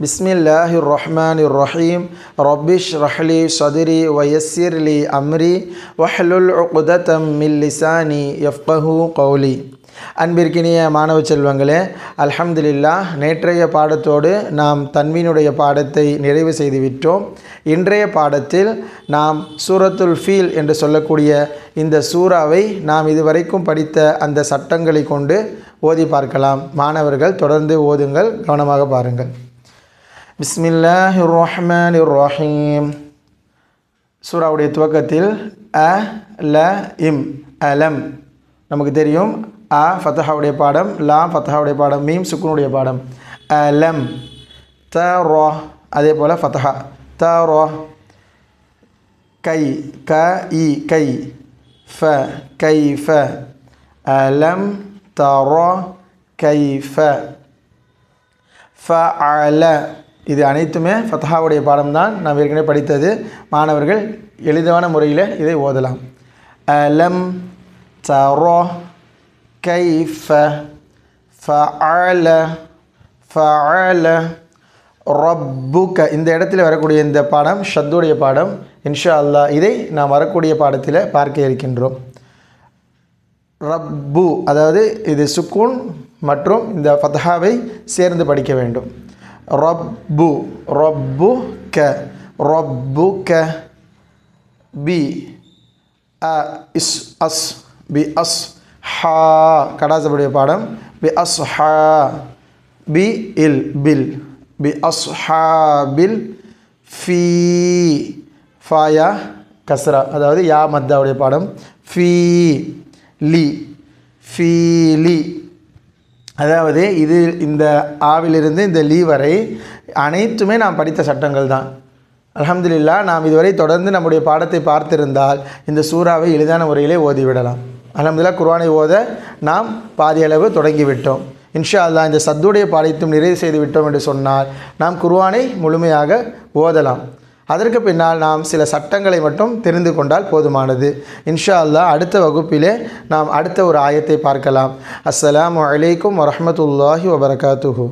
பிஸ்மில்லாஹி ரஹ்மான் ரஹீம் ரபிஷ் ரஹ்லி சதுரி வயசிர்லி அம்ரி வஹ்லுல் உகுதத்தம் மில்லிசானி எஃப்கஹு கௌலி அன்பிற்கினிய மாணவ செல்வங்களே அல்ஹம்துலில்லா நேற்றைய பாடத்தோடு நாம் தன்வீனுடைய பாடத்தை நிறைவு செய்துவிட்டோம். இன்றைய பாடத்தில் நாம் சூரத்துல் ஃபீல் என்று சொல்லக்கூடிய இந்த சூறாவை நாம் இதுவரைக்கும் படித்த அந்த சட்டங்களை கொண்டு ஓதி பார்க்கலாம். மாணவர்கள் தொடர்ந்து ஓதுங்கள் கவனமாக பாருங்கள். பிஸ்மில்லாஹிர் ரஹ்மானிர் ரஹீம் சூறாவுடைய துவக்கத்தில் அ ல இம் அலம். நமக்கு தெரியும் அ ஃபத்தஹாவுடைய பாடம் லா ஃபத்தஹாவுடைய பாடம் மீம் சுக்குனுடைய பாடம். அலம். த ரோ அதே போல் ஃபத்தஹா. த ரோ கை க இ கை. ஃப கை ஃப. அலம் தரோ கை ஃப. ஃப அல இது அனைத்துமே ஃபத்தஹாவுடைய பாடம்தான் நாம் ஏற்கனவே படித்தது. மாணவர்கள் எளிதான முறையில் இதை ஓதலாம். அலம் சரோ கைஃப ஃபஅல ஃபஅல ரப்புக்க இந்த இடத்துல வரக்கூடிய இந்த பாடம் ஷத்துடைய பாடம் இன்ஷா அல்லா இதை நாம் வரக்கூடிய பாடத்தில் பார்க்க இருக்கின்றோம். ரப்பு அதாவது இது சுக்கூன் மற்றும் இந்த ஃபத்ஹாவை சேர்ந்து படிக்க வேண்டும். ரப்பு ரப்பு க ரப்பு க பி அ இஸ் அஸ் பி அஸ் ஹா கடாசபடிய பாடம் பி அஸ் ஹா பி இல் பில் பி அஸ் ஹா பில் ஃபீ ஃபாயா கஸ்ரா அதாவது யா மத்தாவுடைய பாடம் ஃபீ லி ஃபீலி அதாவது இது இந்த ஆவிலிருந்து இந்த லீ வரை அனைத்துமே நாம் படித்த சட்டங்கள் தான். அலமதுல்லா நாம் இதுவரை தொடர்ந்து நம்முடைய பாடத்தை பார்த்திருந்தால் இந்த சூறாவை எளிதான முறையிலே ஓதிவிடலாம். அலமதுல்லா குர்வானை ஓத நாம் பாதியளவு தொடங்கிவிட்டோம். இன்ஷா அல்லா இந்த சத்துடைய பாடத்தும் நிறைவு செய்து விட்டோம் என்று சொன்னால் நாம் குர்வானை முழுமையாக ஓதலாம். அதற்கு பின்னால் நாம் சில சட்டங்களை மட்டும் தெரிந்து கொண்டால் போதுமானது. இன்ஷா அல்லா அடுத்த வகுப்பிலே நாம் அடுத்த ஒரு ஆயத்தை பார்க்கலாம். அஸ்லாம் வலைக்கம் வரமத்துல்லாஹி வபரகாத்துஹூ.